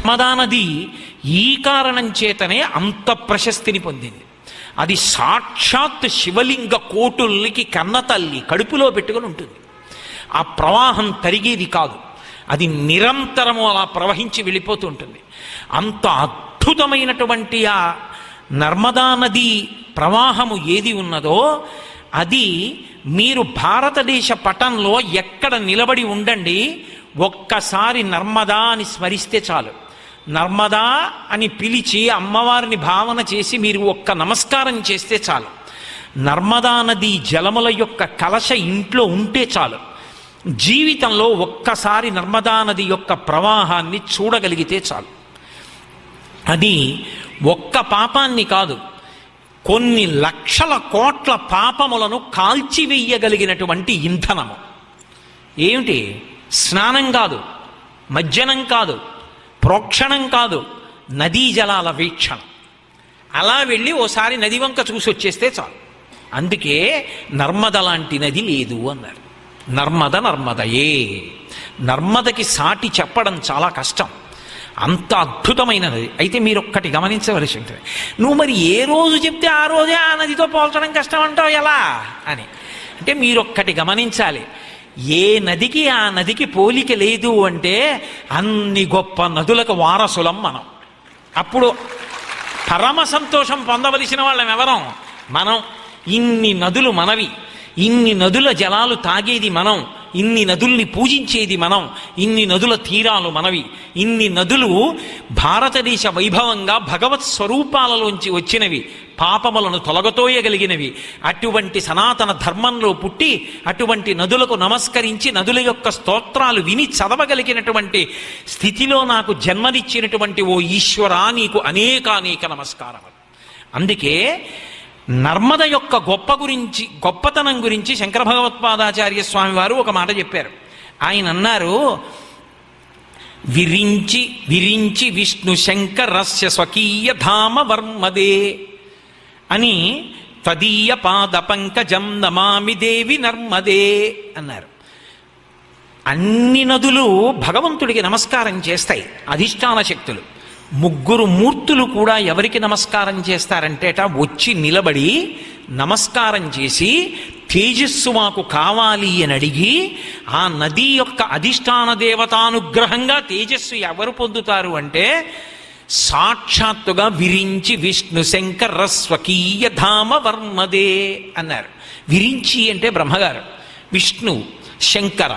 నర్మదా నది ఈ కారణం చేతనే అంత ప్రశస్తిని పొందింది. అది సాక్షాత్ శివలింగ కోటుల్నికి కన్నతల్లి కడుపులో పెట్టుకుని ఉంటుంది. ఆ ప్రవాహం తరిగేది కాదు. అది నిరంతరము అలా ప్రవహించి వెళ్ళిపోతూ ఉంటుంది. అంత అద్భుతమైనటువంటి ఆ నర్మదా నది ప్రవాహము ఏది ఉన్నదో అది మీరు భారతదేశ పటంలో ఎక్కడ నిలబడి ఉండండి ఒక్కసారి నర్మదా అని స్మరిస్తే చాలు. నర్మదా అని పిలిచి అమ్మవారిని భావన చేసి మీరు ఒక్క నమస్కారం చేస్తే చాలు. నర్మదా నది జలముల యొక్క కలశ ఇంట్లో ఉంటే చాలు. జీవితంలో ఒక్కసారి నర్మదా నది యొక్క ప్రవాహాన్ని చూడగలిగితే చాలు. అది ఒక్క పాపాన్ని కాదు కొన్ని లక్షల కోట్ల పాపములను కాల్చివేయగలిగినటువంటి ఇంధనము. ఏమిటి? స్నానం కాదు మజ్జనం కాదు ప్రోక్షణం కాదు నదీ జలాల వీక్షణ. అలా వెళ్ళి ఓసారి నది వంక చూసి వచ్చేస్తే చాలు. అందుకే నర్మద లాంటి నది లేదు అన్నారు. నర్మద నర్మదయే. నర్మదకి సాటి చెప్పడం చాలా కష్టం. అంత అద్భుతమైనది అయితే మీరు ఒక్కటి గమనించవలసి ఉంటుంది. నువ్వు మరి ఏ రోజు చెప్తే ఆ రోజే ఆ నదితో పోల్చడం కష్టం అంటావు ఎలా? అని. అంటే మీరు ఒక్కటి గమనించాలి. ఏ నదికి ఆ నదికి పోలిక లేదు అంటే అన్ని గొప్ప నదులకు వారసులం మనం. అప్పుడు పరమ సంతోషం పొందవలసిన వాళ్ళం ఎవరం? మనం. ఇన్ని నదులు మనవి. ఇన్ని నదుల జలాలు తాగేది మనం. ఇన్ని నదుల్ని పూజించేది మనం ఇన్ని నదుల తీరాలు మనవి. ఇన్ని నదులు భారతదేశ వైభవంగా భగవత్ స్వరూపాలలోంచి వచ్చినవి పాపములను తొలగతోయగలిగినవి. అటువంటి సనాతన ధర్మంలో పుట్టి అటువంటి నదులకు నమస్కరించి నదుల యొక్క స్తోత్రాలు విని చదవగలిగినటువంటి స్థితిలో నాకు జన్మనిచ్చినటువంటి ఓ ఈశ్వరా నీకు అనేకానేక నమస్కారములు. అందుకే నర్మద యొక్క గొప్ప గురించి గొప్పతనం గురించి శంకర భగవత్పాదాచార్య స్వామి వారు ఒక మాట చెప్పారు. ఆయన అన్నారు విరించి విరించి విష్ణు శంకరస్య స్వకీయ ధామ వర్మదే అని తదీయ పాద పంకజం నమామి దేవి నర్మదే అన్నారు. అన్ని నదులు భగవంతుడికి నమస్కారం చేస్తాయి అధిష్టాన శక్తులు. ముగ్గురు మూర్తులు కూడా ఎవరికి నమస్కారం చేస్తారంటేట వచ్చి నిలబడి నమస్కారం చేసి తేజస్సు మాకు కావాలి అని అడిగి ఆ నది యొక్క అధిష్టాన దేవతానుగ్రహంగా తేజస్సు ఎవరు పొందుతారు అంటే సాక్షాత్తుగా విరించి విష్ణు శంకర స్వకీయ ధామ వర్మదే అన్నారు. విరించి అంటే బ్రహ్మగారు విష్ణు శంకర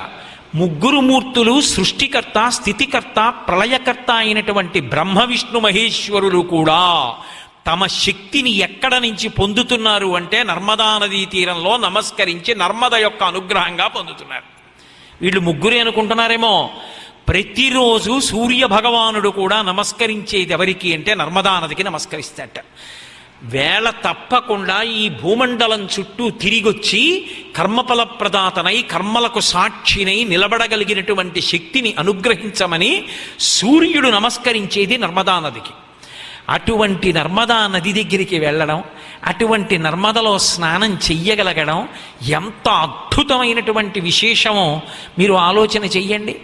ముగ్గురు మూర్తులు సృష్టికర్త స్థితికర్త ప్రళయకర్త అయినటువంటి బ్రహ్మ విష్ణు మహేశ్వరులు కూడా తమ శక్తిని ఎక్కడ నుంచి పొందుతున్నారు అంటే నర్మదా నదీ తీరంలో నమస్కరించి నర్మద యొక్క అనుగ్రహంగా పొందుతున్నారు. వీళ్ళు ముగ్గురే అనుకుంటున్నారేమో? ప్రతిరోజు సూర్య భగవానుడు కూడా నమస్కరించేది ఎవరికి అంటే నర్మదా నదికి నమస్కరిస్తాట వేళ తప్పకుండా ఈ భూమండలం చుట్టూ తిరిగొచ్చి కర్మఫల ప్రదాతనై కర్మలకు సాక్షినై నిలబడగలిగినటువంటి శక్తిని అనుగ్రహించమని సూర్యుడు నమస్కరించేది నర్మదా నదికి. అటువంటి నర్మదా నది దగ్గరికి వెళ్ళడం అటువంటి నర్మదలో స్నానం చెయ్యగలగడం ఎంత అద్భుతమైనటువంటి విశేషమో మీరు ఆలోచన చెయ్యండి.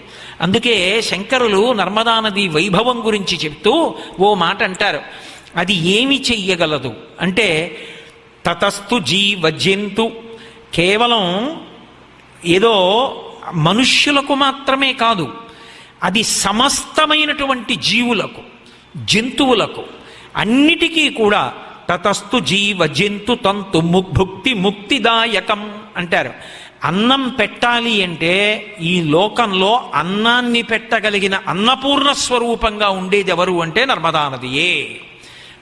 అందుకే శంకరులు నర్మదా నది వైభవం గురించి చెప్తూ ఓ మాట అంటారు అది ఏమి చెయ్యగలదు? అంటే తతస్థు జీవ జంతు కేవలం ఏదో మనుష్యులకు మాత్రమే కాదు అది సమస్తమైనటువంటి జీవులకు జంతువులకు అన్నిటికీ కూడా తతస్థు జీవ జంతు తంతు ముగ్భుక్తి ముక్తిదాయకం అంటారు. అన్నం పెట్టాలి అంటే ఈ లోకంలో అన్నాన్ని పెట్టగలిగిన అన్నపూర్ణ స్వరూపంగా ఉండేది ఎవరు అంటే నర్మదా నదియే.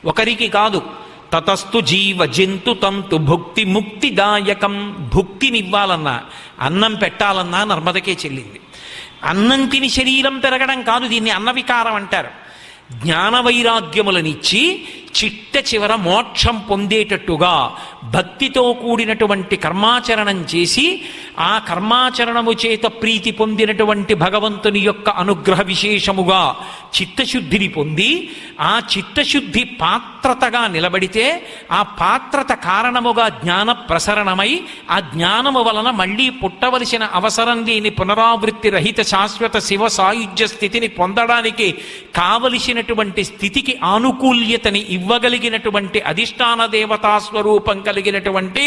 ఒకరికి కాదు. తతస్తు జీవ జంతు తంతు భుక్తి ముక్తిదాయకం. భుక్తినివ్వాలన్నా అన్నం పెట్టాలన్నా నర్మదకే చెల్లింది. అన్నం తిని శరీరం పెరగడం కాదు దీన్ని అన్న వికారం అంటారు. జ్ఞాన వైరాగ్యములనిచ్చి చిట్ట చివర మోక్షం పొందేటట్టుగా భక్తితో కూడినటువంటి కర్మాచరణం చేసి ఆ కర్మాచరణము చేత ప్రీతి పొందినటువంటి భగవంతుని యొక్క అనుగ్రహ విశేషముగా చిత్తశుద్ధిని పొంది ఆ చిత్తశుద్ధి పాత్రతగా నిలబడితే ఆ పాత్రత కారణముగా జ్ఞాన ప్రసరణమై ఆ జ్ఞానము వలన మళ్ళీ పుట్టవలసిన అవసరం లేని పునరావృత్తి రహిత శాశ్వత శివ సాయుధ్య స్థితిని పొందడానికి కావలసినటువంటి స్థితికి ఆనుకూల్యతని ఇవ్వగలిగినటువంటి అధిష్టాన దేవతా స్వరూపం కలిగినటువంటి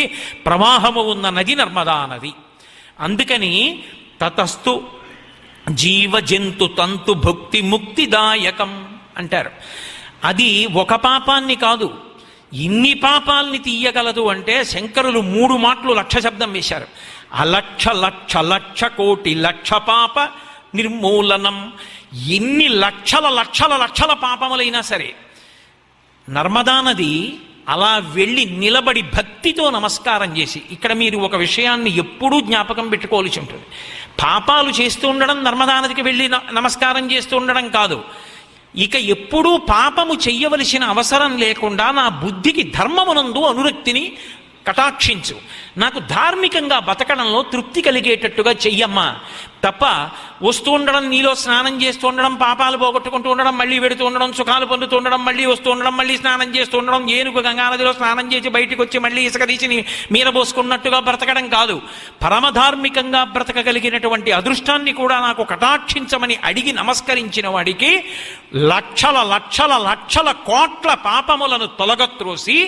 ప్రవాహము ఉన్న నది నర్మదా నది. అందుకని తతస్థు జీవ జంతు తంతు భుక్తి ముక్తిదాయకం అంటారు. అది ఒక పాపాన్ని కాదు. ఇన్ని పాపాల్ని తీయగలదు అంటే శంకరులు మూడు మాటలు లక్ష శబ్దం వేశారు. అలక్ష లక్ష లక్ష కోటి లక్ష పాప నిర్మూలనం. ఎన్ని లక్షల లక్షల లక్షల పాపములైనా సరే నర్మదా నది అలా వెళ్ళి నిలబడి భక్తితో నమస్కారం చేసి ఇక్కడ మీరు ఒక విషయాన్ని ఎప్పుడూ జ్ఞాపకం పెట్టుకోవాల్సి ఉంటుంది. పాపాలు చేస్తూ ఉండడం నర్మదా నదికి వెళ్ళి న- నమస్కారం చేస్తూ ఉండడం కాదు. ఇక ఎప్పుడూ పాపము చెయ్యవలసిన అవసరం లేకుండా నా బుద్ధికి ధర్మమునందు అనురక్తిని కటాక్షించు. నాకు ధార్మికంగా బతకడంలో తృప్తి కలిగేటట్టుగా చెయ్యమ్మా. తప్ప వస్తూ ఉండడం నీలో స్నానం చేస్తూ ఉండడం పాపాలు పోగొట్టుకుంటూ ఉండడం మళ్ళీ వెడుతూ ఉండడం సుఖాలు పొందుతూ ఉండడం మళ్ళీ వస్తూ ఉండడం మళ్ళీ స్నానం చేస్తూ ఉండడం ఏనుగు గంగానదిలో స్నానం చేసి బయటికి వచ్చి మళ్ళీ ఇసుక తీసి మీరబోసుకున్నట్టుగా బ్రతకడం కాదు. పరమధార్మికంగా బ్రతకగలిగినటువంటి అదృష్టాన్ని కూడా నాకు కటాక్షించమని అడిగి నమస్కరించిన వాడికి లక్షల లక్షల లక్షల కోట్ల పాపములను తొలగత్రోసి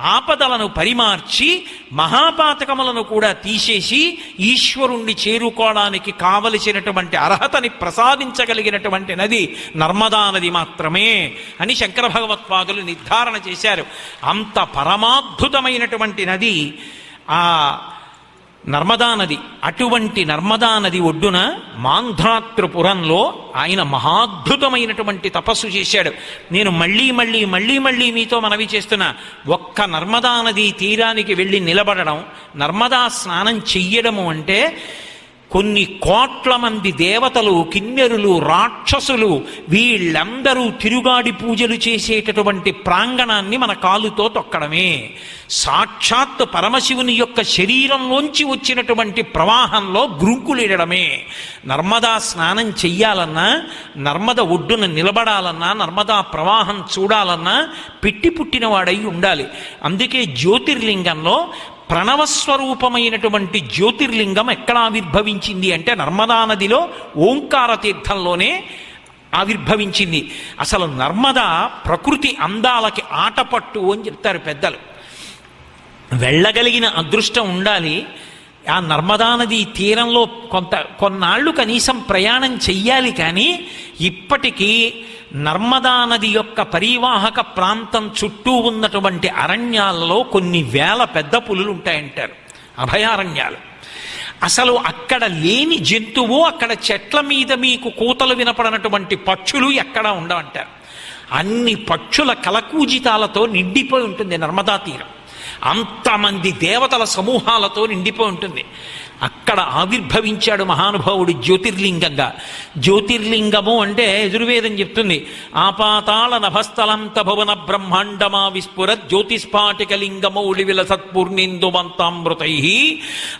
ఆపదలను పరిమార్చి మహాపాతకములను కూడా తీసేసి ఈశ్వరుణ్ణి చేరుకోవడానికి కావలసినటువంటి అర్హతని ప్రసాదించగలిగినటువంటి నది నర్మదా నది మాత్రమే అని శంకర భగవత్పాదులు నిర్ధారణ చేశారు. అంత పరమాద్భుతమైనటువంటి నది ఆ నర్మదా నది అటువంటి నర్మదా నది ఒడ్డున మాంధ్రాత్రిపురంలో ఆయన మహాద్భుతమైనటువంటి తపస్సు చేశాడు. నేను మళ్ళీ మళ్ళీ మళ్ళీ మళ్ళీ మీతో మనవి చేస్తున్న ఒక్క నర్మదా నది తీరానికి వెళ్ళి నిలబడడం నర్మదా స్నానం చెయ్యడము అంటే కొన్ని కోట్ల మంది దేవతలు కిన్నెరులు రాక్షసులు వీళ్ళందరూ తిరుగాడి పూజలు చేసేటటువంటి ప్రాంగణాన్ని మన కాలుతో తొక్కడమే. సాక్షాత్ పరమశివుని యొక్క శరీరంలోంచి వచ్చినటువంటి ప్రవాహంలో గ్రుంకులేడమే నర్మదా స్నానం చెయ్యాలన్నా నర్మద ఒడ్డున నిలబడాలన్నా నర్మదా ప్రవాహం చూడాలన్నా పెట్టి పుట్టినవాడై ఉండాలి. అందుకే జ్యోతిర్లింగంలో ప్రణవస్వరూపమైనటువంటి జ్యోతిర్లింగం ఎక్కడ ఆవిర్భవించింది అంటే నర్మదా నదిలో ఓంకార తీర్థంలోనే ఆవిర్భవించింది. అసలు నర్మద ప్రకృతి అందాలకి ఆటపట్టు అని చెప్తారు పెద్దలు. వెళ్ళగలిగిన అదృష్టం ఉండాలి. ఆ నర్మదా నది తీరంలో కొంత కొన్నాళ్ళు కనీసం ప్రయాణం చెయ్యాలి కానీ ఇప్పటికీ నర్మదా నది యొక్క పరివాహక ప్రాంతం చుట్టూ ఉన్నటువంటి అరణ్యాలలో కొన్ని వేల పెద్ద పులులు ఉంటాయంటారు అభయారణ్యాలు. అసలు అక్కడ లేని జంతువు అక్కడ చెట్ల మీద మీకు కూతలు వినపడనటువంటి పక్షులు ఎక్కడా ఉండవంటారు. అన్ని పక్షుల కలకూజితాలతో నిండిపోయి ఉంటుంది నర్మదా తీరం. అంతమంది దేవతల సమూహాలతో నిండిపోయి ఉంటుంది. అక్కడ ఆవిర్భవించాడు మహానుభావుడు జ్యోతిర్లింగంగా. జ్యోతిర్లింగము అంటే యజుర్వేదం చెప్తుంది. ఆపాతాళ నభస్థలంత భువన బ్రహ్మాండమా విస్ఫుర జ్యోతిస్ఫాటిక లింగమౌళి సత్పూర్ణేందుమంతామృతై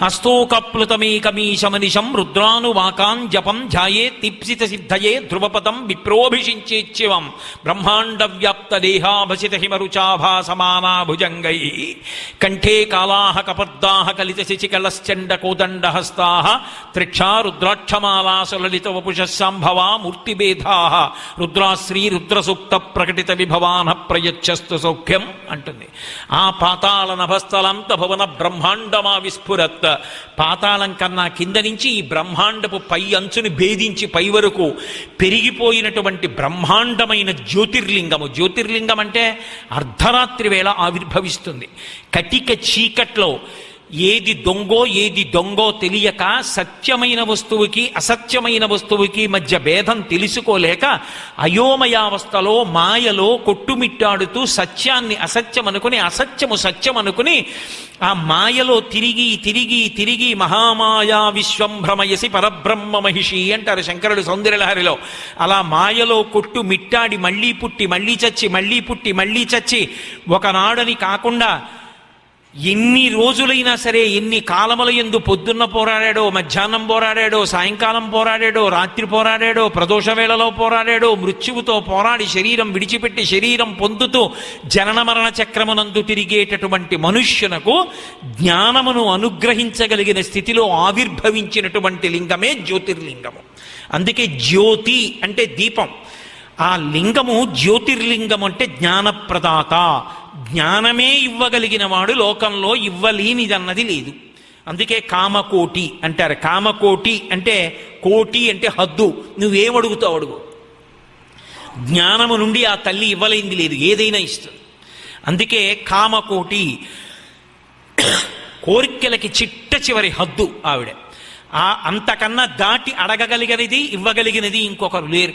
అస్తోకప్లుతమేకమీశమనిశం రుద్రానువాకాన్ జపం ధ్యాయే తిప్సిత సిద్ధయే ధ్రువపదం విప్రోభిషించేచ్చివం బ్రహ్మాండ వ్యాప్త దేహాభసిత హిమరుచాభాసమానా భుజంగై కంఠే కాలాహ కపద్దాహ కలిత శశికలశ్చండ కోద కోదండహస్తాః త్రిక్షా రుద్రాక్షమాలాసులలిత వపుష సంభవా మూర్తిభేదాః రుద్రాశ్రీ రుద్రసూక్త ప్రకటిత విభవాన ప్రయచ్చస్తు సౌఖ్యం అంటుంది. ఆ పాతాళ నభస్థలంత భవన బ్రహ్మాండమా విస్ఫురత్ పాతాళం కన్నా కింద నుంచి ఈ బ్రహ్మాండపు పై అంచుని భేదించి పై వరకు పెరిగిపోయినటువంటి బ్రహ్మాండమైన జ్యోతిర్లింగము. జ్యోతిర్లింగం అంటే అర్ధరాత్రి వేళ ఆవిర్భవిస్తుంది. కటిక చీకట్లో ఏది దొంగో ఏది దొంగో తెలియక సత్యమైన వస్తువుకి అసత్యమైన వస్తువుకి మధ్య భేదం తెలుసుకోలేక అయోమయావస్థలో మాయలో కొట్టుమిట్టాడుతూ సత్యాన్ని అసత్యం అనుకుని అసత్యము సత్యం అనుకుని ఆ మాయలో తిరిగి తిరిగి తిరిగి మహామాయా విశ్వం భ్రమయసి పరబ్రహ్మ మహిషి అంటారు శంకరుడు సౌందర్యలహరిలో. అలా మాయలో కొట్టు మిట్టాడి మళ్ళీ పుట్టి మళ్ళీ చచ్చి మళ్ళీ పుట్టి మళ్ళీ చచ్చి ఒకనాడని కాకుండా ఎన్ని రోజులైనా సరే ఎన్ని కాలముల ఎందు పొద్దున్న పోరాడాడో మధ్యాహ్నం పోరాడాడో సాయంకాలం పోరాడాడో రాత్రి పోరాడాడో ప్రదోష వేళలో పోరాడాడో మృత్యువుతో పోరాడి శరీరం విడిచిపెట్టి శరీరం పొందుతూ జనన మరణ చక్రమునందు తిరిగేటటువంటి మనుష్యునకు జ్ఞానమును అనుగ్రహించగలిగిన స్థితిలో ఆవిర్భవించినటువంటి లింగమే జ్యోతిర్లింగము. అందుకే జ్యోతి అంటే దీపం. ఆ లింగము జ్యోతిర్లింగం అంటే జ్ఞానప్రదాత. జ్ఞానమే ఇవ్వగలిగిన వాడు లోకంలో ఇవ్వలేనిదన్నది లేదు. అందుకే కామకోటి అంటారు. కామకోటి అంటే కోటి అంటే హద్దు. నువ్వేమడుగుతావు అడుగు. జ్ఞానము నుండి ఆ తల్లి ఇవ్వలేంది లేదు. ఏదైనా ఇస్తుంది. అందుకే కామకోటి కోరికలకి చిట్ట చివరి హద్దు ఆవిడ. ఆ అంతకన్నా దాటి అడగగలిగినది ఇవ్వగలిగినది ఇంకొకరు లేరు.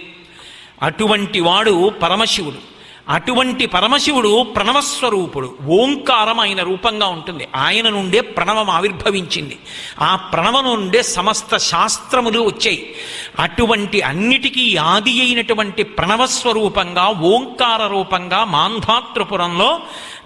అటువంటి వాడు పరమశివుడు. అటువంటి పరమశివుడు ప్రణవస్వరూపుడు ఓంకారం ఆయన రూపంగా ఉంటుంది. ఆయన నుండే ప్రణవం ఆవిర్భవించింది. ఆ ప్రణవం నుండే సమస్త శాస్త్రములు వచ్చాయి. అటువంటి అన్నిటికీ ఆది అయినటువంటి ప్రణవస్వరూపంగా ఓంకార రూపంగా మాంధాతృపురంలో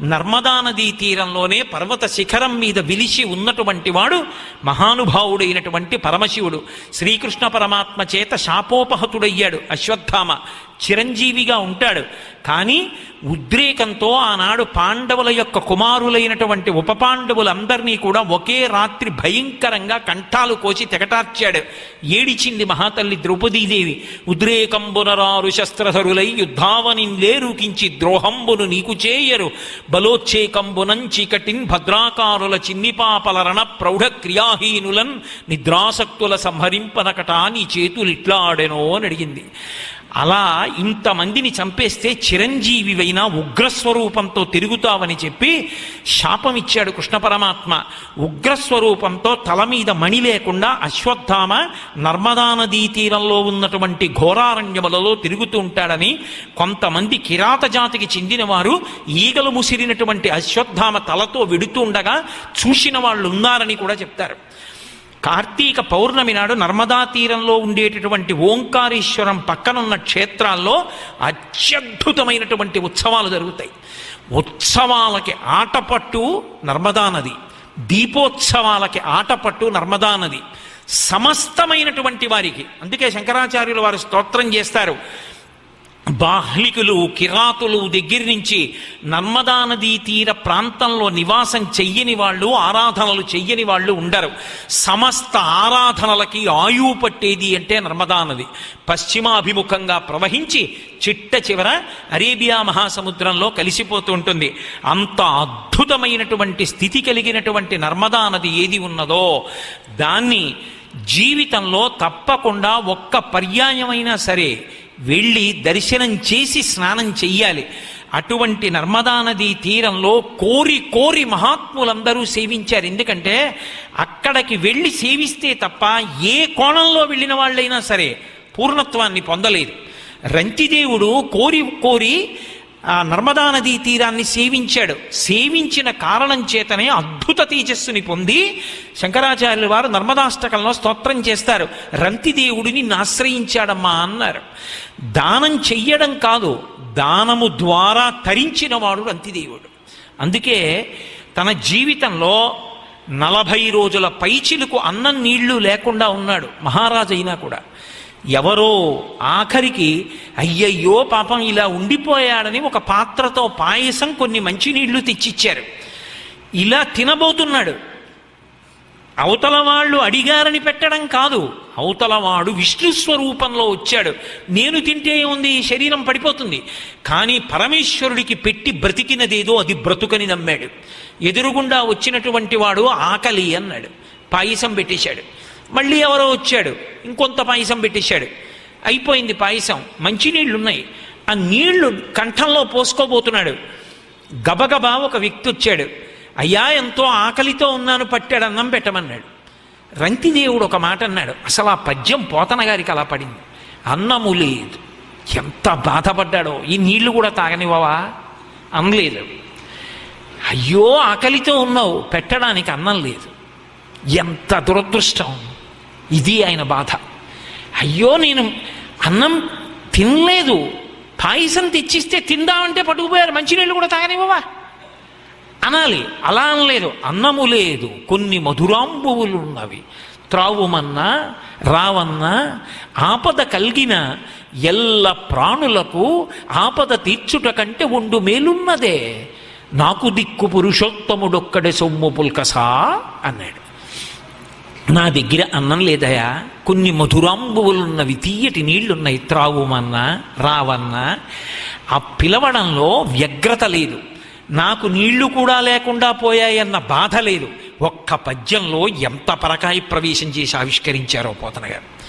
నర్మదా నదీ తీరంలోనే పర్వత శిఖరం మీద విలిచి ఉన్నటువంటి వాడు మహానుభావుడైనటువంటి పరమశివుడు. శ్రీకృష్ణ పరమాత్మ చేత శాపోపహతుడయ్యాడు అశ్వత్థామ. చిరంజీవిగా ఉంటాడు. కానీ ఉద్రేకంతో ఆనాడు పాండవుల యొక్క కుమారులైనటువంటి ఉప పాండవులందరినీ కూడా ఒకే రాత్రి భయంకరంగా కంఠాలు కోసి తెగటార్చాడు. ఏడిచింది మహాతల్లి ద్రౌపదీదేవి. ఉద్రేకంబునరారు శస్త్రధరులై యుద్ధావనిందే రూకించి ద్రోహంబును నీకు చేయరు. బలోచ్చేకంబునం చీకటిన్ భద్రాకారుల చిన్నిపాపల రణ ప్రౌఢ క్రియాహీనులన్ నిద్రాసక్తుల సంహరింపనకట నీ చేతులిట్లాడెనో అని అడిగింది. అలా ఇంతమందిని చంపేస్తే చిరంజీవివైన ఉగ్రస్వరూపంతో తిరుగుతావని చెప్పి శాపం ఇచ్చాడు కృష్ణ పరమాత్మ. ఉగ్రస్వరూపంతో తల మీద మణి లేకుండా అశ్వత్థామ నర్మదా నదీ తీరంలో ఉన్నటువంటి ఘోరారణ్యములలో తిరుగుతూ ఉంటాడని కొంతమంది కిరాత జాతికి చెందినవారు ఈగలు ముసిరినటువంటి అశ్వత్థామ తలతో విడుతూ ఉండగా చూసిన వాళ్ళు ఉన్నారని కూడా చెప్తారు. కార్తీక పౌర్ణమి నాడు నర్మదా తీరంలో ఉండేటటువంటి ఓంకారేశ్వరం పక్కనున్న క్షేత్రాల్లో అత్యద్భుతమైనటువంటి ఉత్సవాలు జరుగుతాయి. ఉత్సవాలకి ఆటపట్టు నర్మదా నది దీపోత్సవాలకి ఆటపట్టు నర్మదా నది సమస్తమైనటువంటి వారికి అందుకే శంకరాచార్యులు వారు స్తోత్రం చేస్తారు. బాహ్లికులు కిరాతులు దగ్గర నుంచి నర్మదా నదీ తీర ప్రాంతంలో నివాసం చెయ్యని వాళ్ళు ఆరాధనలు చెయ్యని వాళ్ళు ఉండరు. సమస్త ఆరాధనలకి ఆయువు పట్టేది అంటే నర్మదా నది పశ్చిమాభిముఖంగా ప్రవహించి చిట్ట చివర అరేబియా మహాసముద్రంలో కలిసిపోతూ ఉంటుంది. అంత అద్భుతమైనటువంటి స్థితి కలిగినటువంటి నర్మదా నది ఏది ఉన్నదో దాన్ని జీవితంలో తప్పకుండా ఒక్క పర్యాయమైనా సరే వెళ్ళి దర్శనం చేసి స్నానం చెయ్యాలి. అటువంటి నర్మదా నదీ తీరంలో కోరి కోరి మహాత్ములందరూ సేవించారు. ఎందుకంటే అక్కడికి వెళ్ళి సేవిస్తే తప్ప ఏ కోణంలో వెళ్ళిన వాళ్ళైనా సరే పూర్ణత్వాన్ని పొందలేదు. రంతిదేవుడు కోరి కోరి ఆ నర్మదా నదీ తీరాన్ని సేవించాడు. సేవించిన కారణం చేతనే అద్భుత తేజస్సుని పొంది శంకరాచార్యుల వారు నర్మదాష్టకంలో స్తోత్రం చేస్తారు. రంతిదేవుడిని ఆశ్రయించాడమ్మా అన్నారు. దానం చెయ్యడం కాదు దానము ద్వారా తరించిన వాడు రంతిదేవుడు అందుకే తన జీవితంలో నలభై రోజుల పైచిలకు అన్నం నీళ్ళు లేకుండా ఉన్నాడు. మహారాజు అయినా కూడా. ఎవరో ఆఖరికి అయ్యయ్యో పాపం ఇలా ఉండిపోయాడని ఒక పాత్రతో పాయసం కొన్ని మంచినీళ్ళు తెచ్చిచ్చారు. ఇలా తినబోతున్నాడు. అవతల వాళ్ళు అడిగారని పెట్టడం కాదు. అవతలవాడు విష్ణు స్వరూపంలో వచ్చాడు. నేను తింటే ఉంది శరీరం పడిపోతుంది. కానీ పరమేశ్వరుడికి పెట్టి బ్రతికినదేదో అది బ్రతుకని నమ్మాడు. ఎదురుగుండా వచ్చినటువంటి వాడు ఆకలి అన్నాడు. పాయసం పెట్టేశాడు. మళ్ళీ ఎవరో వచ్చాడు. ఇంకొంత పాయసం పెట్టేశాడు. అయిపోయింది పాయసం. మంచినీళ్ళు ఉన్నాయి ఆ నీళ్ళు కంఠంలో పోసుకోబోతున్నాడు. గబగబా ఒక వ్యక్తి వచ్చాడు. అయ్యా ఎంతో ఆకలితో ఉన్నాను పట్టాడు అన్నం పెట్టమన్నాడు. రంతిదేవుడు ఒక మాట అన్నాడు. అసలు ఆ పద్యం పోతన గారికి అలా పడింది. అన్నము లేదు. ఎంత బాధపడ్డాడో. ఈ నీళ్ళు కూడా తాగనివ్వవా? అనలేదు. అయ్యో ఆకలితో ఉన్నావు. పెట్టడానికి అన్నం లేదు. ఎంత దురదృష్టం. ఇది ఆయన బాధ. అయ్యో నేను అన్నం తినలేదు. పాయసం తెచ్చిస్తే తిందామంటే పట్టుకుపోయారు. మంచినీళ్ళు కూడా తాగనివ్వవా? అనాలి. అలా అనలేదు. అన్నము లేదు. కొన్ని మధురాంబువులు ఉన్నవి. త్రావుమన్నా రావన్నా ఆపద కలిగిన ఎల్ల ప్రాణులకు ఆపద తీర్చుట కంటే ఉండు మేలున్నదే. నాకు దిక్కు పురుషోత్తముడొక్కడే సొమ్ము పుల్కసా అన్నాడు. నా దగ్గర అన్నం లేదయా? కొన్ని మధురాంబువులున్నవి తీయటి నీళ్ళున్నాయి. త్రావుమన్నా రావన్నా. ఆ పిలవడంలో వ్యగ్రత లేదు. నాకు నీళ్ళు కూడా లేకుండా పోయాయన్న బాధ లేదు. ఒక్క పద్యంలో ఎంత పరకాయ ప్రవేశం చేసి ఆవిష్కరించారో పోతన గారు.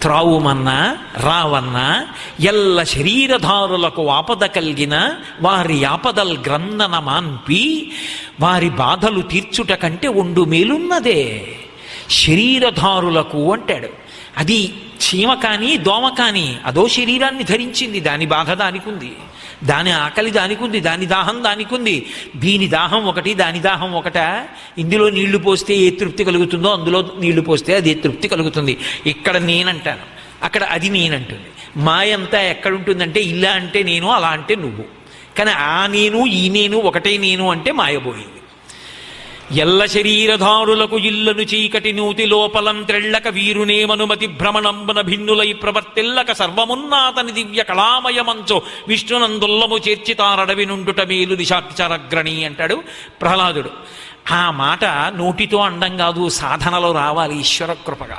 త్రావుమన్నా రావన్నా ఎల్ల శరీరధారులకు ఆపద కలిగిన వారి ఆపదల్ గ్రంథన మాన్పి వారి బాధలు తీర్చుట కంటే ఉండు మేలున్నదే. శరీరధారులకు అంటాడు. అది చీమ కానీ దోమ కానీ అదో శరీరాన్ని ధరించింది దాని బాధ దానికి ఉంది దాని ఆకలి దానికి ఉంది దాని దాహం దానికి ఉంది దీని దాహం ఒకటి దాని దాహం ఒకట ఇందులో నీళ్ళు పోస్తే ఏ తృప్తి కలుగుతుందో అందులో నీళ్ళు పోస్తే అది తృప్తి కలుగుతుంది. ఇక్కడ నేనంటాను అక్కడ అది నేనంటుంది. మాయంతా ఎక్కడుంటుందంటే ఇలా అంటే నేను అలా అంటే నువ్వు. కానీ ఆ నేను ఈ నేను ఒకటే నేను అంటే మాయబోయింది. ఎల్ల శరీరధారులకు ఇల్లను చీకటి నూతి లోపలం త్రెళ్ళక వీరునేమనుమతి భ్రమణంబన భిన్నులై ప్రవర్తిల్లక సర్వమున్నాతని దివ్య కళామయమంచో విష్ణునందుల్లము చేర్చితారడవి నుండుట మేలు దిశాచరగ్రణి అంటాడు ప్రహ్లాదుడు. ఆ మాట నోటితో అండం కాదు సాధనలో రావాలి ఈశ్వర కృపగా.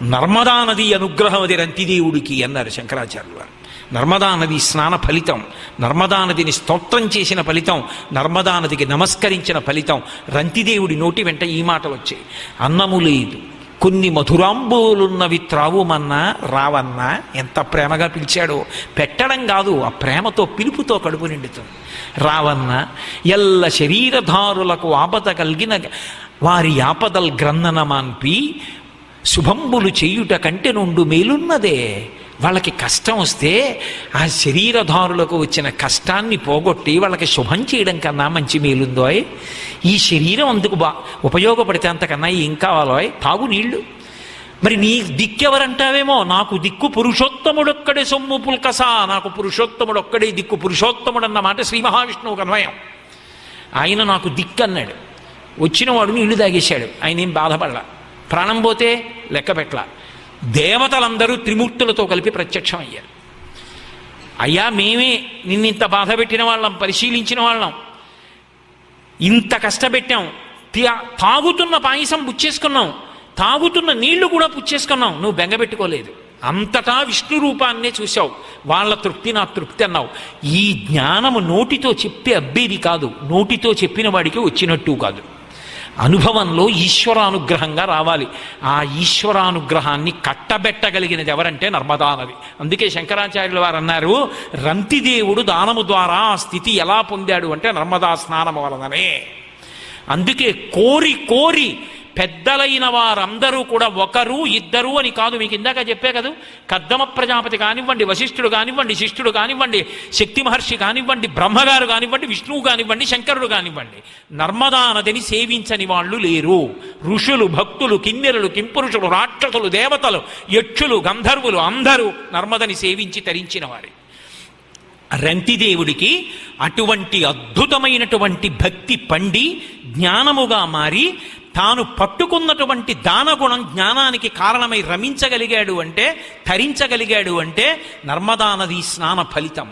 నర్మదా నది అనుగ్రహం అది రంతిదేవుడికి అన్నారు శంకరాచార్యులు వారు. నర్మదా నది స్నాన ఫలితం. నర్మదా నదిని స్తోత్రం చేసిన ఫలితం నర్మదా నదికి నమస్కరించిన ఫలితం. రంతిదేవుడి నోటి వెంట ఈ మాట వచ్చాయి అన్నము లేదు. కొన్ని మధురాంబులున్నవి త్రావుమన్నా రావన్నా ఎంత ప్రేమగా పిలిచాడో. పెట్టడం కాదు ఆ ప్రేమతో పిలుపుతో కడుపు నిండుతుంది. రావన్నా ఎల్ల శరీరధారులకు ఆపద కలిగిన వారి ఆపదల్ గ్రంథన మాన్పి శుభంబులు చేయుట కంటే నుండు మేలున్నదే. వాళ్ళకి కష్టం వస్తే ఆ శరీరధారులకు వచ్చిన కష్టాన్ని పోగొట్టి వాళ్ళకి శుభం చేయడం కన్నా మంచి మేలుందో ఈ శరీరం అందుకు బా ఉపయోగపడితే అంతకన్నా ఏం కావాలో తాగు నీళ్ళు మరి నీ దిక్కెవరంటావేమో? నాకు దిక్కు పురుషోత్తముడొక్కడే సొమ్ము పుల్కసా. నాకు పురుషోత్తముడొక్కడే దిక్కు పురుషోత్తముడు మాట శ్రీ మహావిష్ణువుకు అన్వయం. ఆయన నాకు దిక్కు అన్నాడు వచ్చిన వాడు నీళ్ళు తాగేశాడు. ఆయన ఏం బాధపడలా. ప్రాణం పోతే లెక్క పెట్టలా. దేవతలందరూ త్రిమూర్తులతో కలిపి ప్రత్యక్షం అయ్యారు అయ్యా మేమే నిన్నింత బాధ పెట్టిన వాళ్ళం పరిశీలించిన వాళ్ళం. ఇంత కష్టపెట్టాం. తాగుతున్న పాయసం పుచ్చేసుకున్నాం. తాగుతున్న నీళ్ళు కూడా పుచ్చేసుకున్నాం. నువ్వు బెంగపెట్టుకోలేదు అంతటా విష్ణు రూపాన్నే చూశావు. వాళ్ళ తృప్తి నా తృప్తి అన్నావు. ఈ జ్ఞానము నోటితో చెప్పే అబ్బేది కాదు. నోటితో చెప్పిన వాడికి వచ్చినట్టు కాదు. అనుభవంలో ఈశ్వరానుగ్రహంగా రావాలి. ఆ ఈశ్వరానుగ్రహాన్ని కట్టబెట్టగలిగినది ఎవరంటే నర్మదా నది. అందుకే శంకరాచార్యుల వారు అన్నారు రంతిదేవుడు దానము ద్వారా ఆ స్థితి ఎలా పొందాడు? అంటే నర్మదా స్నానము వలననే. అందుకే కోరి కోరి పెద్దలైన వారందరూ కూడా ఒకరు ఇద్దరు అని కాదు మీకు ఇందాక చెప్పే కదా కద్దమ ప్రజాపతి కానివ్వండి వశిష్ఠుడు కానివ్వండి శిష్యుడు కానివ్వండి శక్తి మహర్షి కానివ్వండి బ్రహ్మగారు కానివ్వండి విష్ణువు కానివ్వండి శంకరుడు కానివ్వండి నర్మదా నదిని సేవించని వాళ్ళు లేరు. ఋషులు భక్తులు కిన్నెరులు కింపురుషులు రాక్షసులు దేవతలు యక్షులు గంధర్వులు అందరూ నర్మదని సేవించి తరించిన వారే రంతిదేవుడికి అటువంటి అద్భుతమైనటువంటి భక్తి పండి జ్ఞానముగా మారి తాను పట్టుకున్నటువంటి దానగుణం జ్ఞానానికి కారణమై రమించగలిగాడు అంటే ధరించగలిగాడు అంటే నర్మదా నది స్నాన ఫలితం.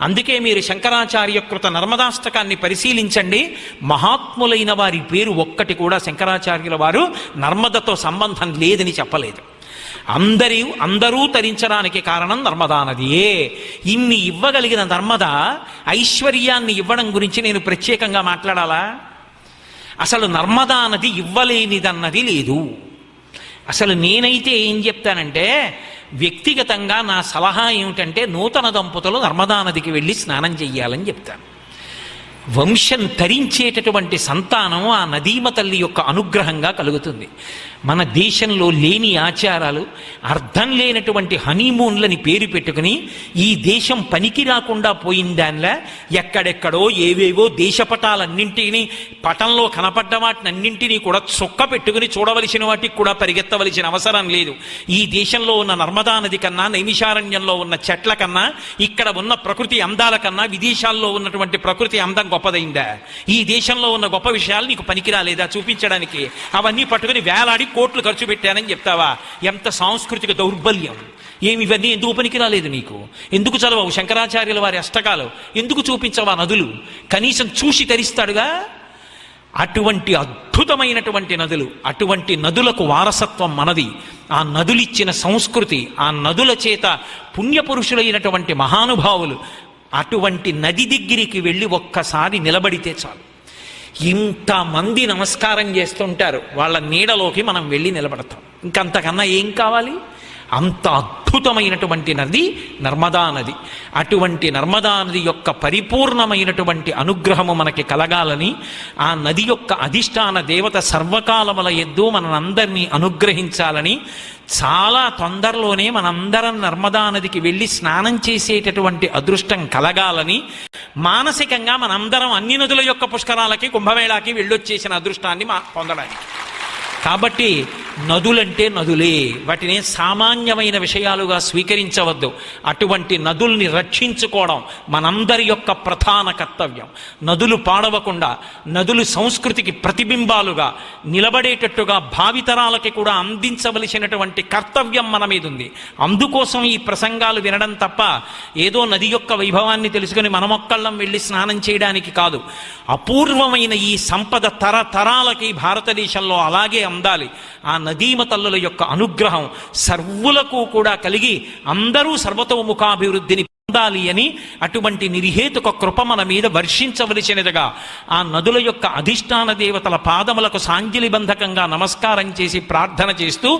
అందుకే మీరు శంకరాచార్యకృత నర్మదాష్టకాన్ని పరిశీలించండి. మహాత్ములైన వారి పేరు ఒక్కటి కూడా శంకరాచార్యుల వారు నర్మదతో సంబంధం లేదని చెప్పలేదు. అందరి అందరూ తరించడానికి కారణం నర్మదా నదియే. ఇన్ని ఇవ్వగలిగిన నర్మద ఐశ్వర్యాన్ని ఇవ్వడం గురించి నేను ప్రత్యేకంగా మాట్లాడాలా? అసలు నర్మదా నది ఇవ్వలేనిదన్నది లేదు. అసలు నేనైతే ఏం చెప్తానంటే వ్యక్తిగతంగా నా సలహా ఏమిటంటే నూతన దంపతులు నర్మదా నదికి వెళ్ళి స్నానం చెయ్యాలని చెప్తాను. వంశం తరించేటటువంటి సంతానం ఆ నదీమ తల్లి యొక్క అనుగ్రహంగా కలుగుతుంది. మన దేశంలో లేని ఆచారాలు అర్థం లేనటువంటి హనీమూన్లని పేరు పెట్టుకుని ఈ దేశం పనికి రాకుండా పోయిందానిలా ఎక్కడెక్కడో ఏవేవో దేశపటాలన్నింటినీ పటంలో కనపడ్డ వాటిని అన్నింటినీ కూడా చొక్క పెట్టుకుని చూడవలసిన వాటికి కూడా పరిగెత్తవలసిన అవసరం లేదు. ఈ దేశంలో ఉన్న నర్మదా నది కన్నా నైమిషారణ్యంలో ఉన్న చెట్ల కన్నా ఇక్కడ ఉన్న ప్రకృతి అందాల కన్నా విదేశాల్లో ఉన్నటువంటి ప్రకృతి అందం గొప్పదైందా? ఈ దేశంలో ఉన్న గొప్ప విషయాలు నీకు పనికిరాలేదా? చూపించడానికి అవన్నీ పట్టుకుని వేలాడి కోట్లు ఖర్చు పెట్టానని చెప్తావా? ఎంత సాంస్కృతిక దౌర్బల్యం. ఏమి ఇవన్నీ ఎందుకు పనికిరాలేదు నీకు? ఎందుకు చదవవు శంకరాచార్యుల వారి అష్టకాలు? ఎందుకు చూపించవా నదులు? కనీసం చూసి తరిస్తాడుగా? అటువంటి అద్భుతమైనటువంటి నదులు అటువంటి నదులకు వారసత్వం మనది. ఆ నదులిచ్చిన సంస్కృతి ఆ నదుల చేత పుణ్యపురుషులైనటువంటి మహానుభావులు అటువంటి నది దగ్గరికి వెళ్ళి ఒక్కసారి నిలబడితే చాలు. ఇంతమంది నమస్కారం చేస్తుంటారు. వాళ్ళ నీడలోకి మనం వెళ్ళి నిలబడతాం. ఇంకంతకన్నా ఏం కావాలి? అంత అద్భుతమైనటువంటి నది నర్మదా నది. అటువంటి నర్మదా నది యొక్క పరిపూర్ణమైనటువంటి అనుగ్రహము మనకి కలగాలని ఆ నది యొక్క అధిష్టాన దేవత సర్వకాలముల ఎద్దు మనందరినీ అనుగ్రహించాలని చాలా తొందరలోనే మనందరం నర్మదా నదికి వెళ్ళి స్నానం చేసేటటువంటి అదృష్టం కలగాలని మానసికంగా మనందరం అన్ని నదుల యొక్క పుష్కరాలకి కుంభమేళాకి వెళ్ళొచ్చేసిన అదృష్టాన్ని మా పొందడానికి. కాబట్టి నదులంటే నదులే. వాటిని సామాన్యమైన విషయాలుగా స్వీకరించవద్దు. అటువంటి నదుల్ని రక్షించుకోవడం మనందరి యొక్క ప్రధాన కర్తవ్యం. నదులు పాడవకుండా నదులు సంస్కృతికి ప్రతిబింబాలుగా నిలబడేటట్టుగా భావితరాలకి కూడా అందించవలసినటువంటి కర్తవ్యం మన మీద ఉంది అందుకోసం ఈ ప్రసంగాలు వినడం తప్ప ఏదో నది యొక్క వైభవాన్ని తెలుసుకుని మనమొక్కళ్ళం వెళ్ళి స్నానం చేయడానికి కాదు. అపూర్వమైన ఈ సంపద తరతరాలకి భారతదేశంలో అలాగే అందాలి ఆ నదీమ తల్లుల యొక్క అనుగ్రహం సర్వులకు కూడా కలిగి అందరూ సర్వతోముఖాభివృద్ధిని పొందాలి అని అటువంటి నిర్హేతుక కృప మన మీద వర్షించవలసినదిగా. ఆ నదుల యొక్క అధిష్టాన దేవతల పాదములకు సాంజలి బంధకంగా నమస్కారం చేసి ప్రార్థన చేస్తూ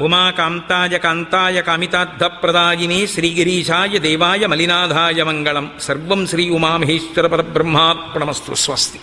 ఉమాకాంతాయ కాంతాయ కామితార్థ ప్రదాయిని శ్రీగిరీశాయ దేవాయ మలినాథాయ మంగళం. సర్వం శ్రీ ఉమామహేశ్వర పరబ్రహ్మార్పణమస్తు. స్వస్తి.